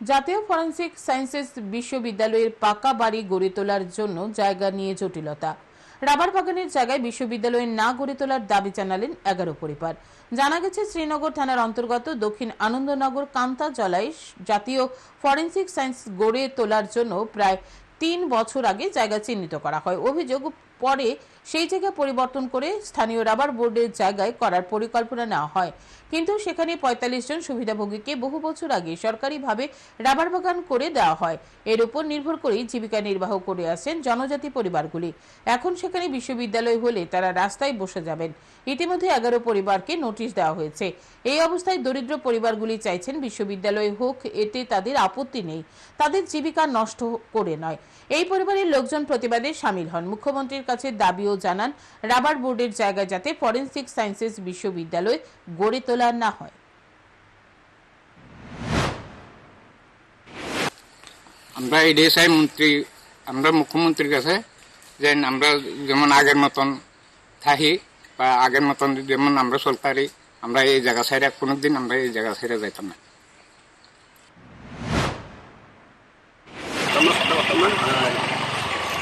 জাতীয় forensic sciences বিশ্ববিদ্যালয়ের পাকা বাড়ি গড়ে তোলার জন্য জায়গা নিয়ে জটিলতা। রাবার বাগানের জায়গায় বিশ্ববিদ্যালয়ে না গড়ে তোলার দাবি জানালেন এগারো পরিবার। জানা গেছে, শ্রীনগর থানার অন্তর্গত দক্ষিণ আনন্দনগর কান্তা জলায় জাতীয় ফরেন্সিক সায়েন্স গড়ে তোলার জন্য প্রায় তিন বছর আগে জায়গা চিহ্নিত করা হয়। অভিযোগ পরে সেই জায়গা পরিবর্তন করে স্থানীয় রাবার বোর্ডের জায়গায় করার পরিকল্পনা নেওয়া হয়। কিন্তু সেখানে পঁয়তাল্লিশ জন সুবিধাভোগীকে বহু বছর আগে সরকারিভাবে রাবার বাগান করে দেওয়া হয়। এর উপর নির্ভর করেই জীবিকা নির্বাহ করে আসেন জনজাতি পরিবারগুলি। এখন সেখানে বিশ্ববিদ্যালয় হলে তারা রাস্তায় বসে যাবেন। ইতিমধ্যে এগারো পরিবারকে নোটিশ দেওয়া হয়েছে। এই অবস্থায় দরিদ্র পরিবারগুলি চাইছেন বিশ্ববিদ্যালয় হোক, এতে তাদের আপত্তি নেই। তাদের জীবিকা নষ্ট করে নয়। এই পরিবারের লোকজন প্রতিবাদে সামিল হন। মুখ্যমন্ত্রীর কাছে দাবিও জানান রাবার বোর্ডের জায়গায় যাতে ফরেন্সিক সায়েন্সেস বিশ্ববিদ্যালয় গড়ে তোলা না হয়। আমরা এটাই চাই মন্ত্রী আমরা মুখ্যমন্ত্রীর কাছে যে আমরা যেমন আগের মতন থাকি বা আগের মতন যেমন আমরা চলতে পারি আমরা এই জায়গা সাইডে কোনোদিন আমরা এই জায়গা সাইডে যাইতাম না।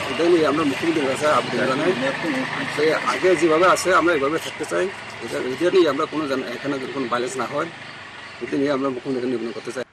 আমরা কথা বলতাম না আর এটা নিয়ে আমরা মুখ্যমন্ত্রীর কাছে আবেদন জানাই সে আগে যেভাবে আছে, আমরা এভাবে থাকতে চাই। এটা এটা নিয়ে আমরা কোনো এখানে কোনো বাইলেন্স না হয়। এটা নিয়ে আমরা মুখ্যমন্ত্রীকে নিবেদন করতে চাই।